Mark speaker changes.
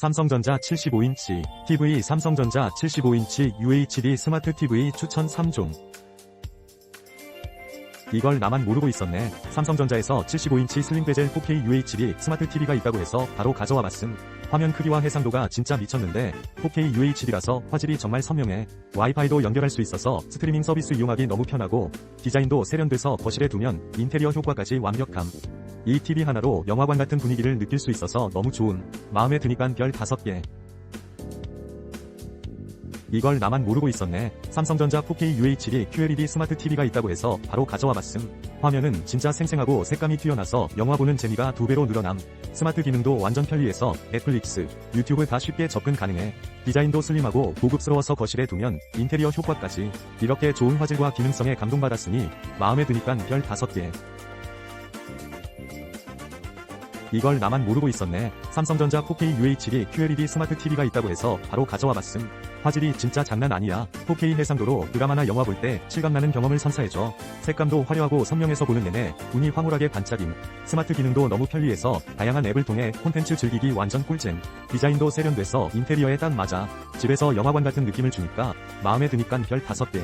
Speaker 1: 삼성전자 75인치 TV 삼성전자 75인치 UHD 스마트 TV 추천 3종 이걸 나만 모르고 있었네. 삼성전자에서 75인치 슬림 베젤 4K UHD 스마트 TV가 있다고 해서 바로 가져와 봤음. 화면 크기와 해상도가 진짜 미쳤는데 4K UHD라서 화질이 정말 선명해. 와이파이도 연결할 수 있어서 스트리밍 서비스 이용하기 너무 편하고 디자인도 세련돼서 거실에 두면 인테리어 효과까지 완벽함. 이 TV 하나로 영화관 같은 분위기를 느낄 수 있어서 너무 좋은. 마음에 드니깐 별 5개. 이걸 나만 모르고 있었네. 삼성전자 4K UHD QLED 스마트 TV가 있다고 해서 바로 가져와 봤음. 화면은 진짜 생생하고 색감이 튀어나서 영화 보는 재미가 두 배로 늘어남. 스마트 기능도 완전 편리해서 넷플릭스, 유튜브 다 쉽게 접근 가능해. 디자인도 슬림하고 고급스러워서 거실에 두면 인테리어 효과까지 이렇게 좋은 화질과 기능성에 감동받았으니 마음에 드니깐 별 5개. 이걸 나만 모르고 있었네. 삼성전자 4K UHD QLED 스마트 TV가 있다고 해서 바로 가져와 봤음. 화질이 진짜 장난 아니야. 4K 해상도로 드라마나 영화 볼 때 실감나는 경험을 선사해줘. 색감도 화려하고 선명해서 보는 내내 운이 황홀하게 반짝임. 스마트 기능도 너무 편리해서 다양한 앱을 통해 콘텐츠 즐기기 완전 꿀잼. 디자인도 세련돼서 인테리어에 딱 맞아. 집에서 영화관 같은 느낌을 주니까 마음에 드니깐 별 5개.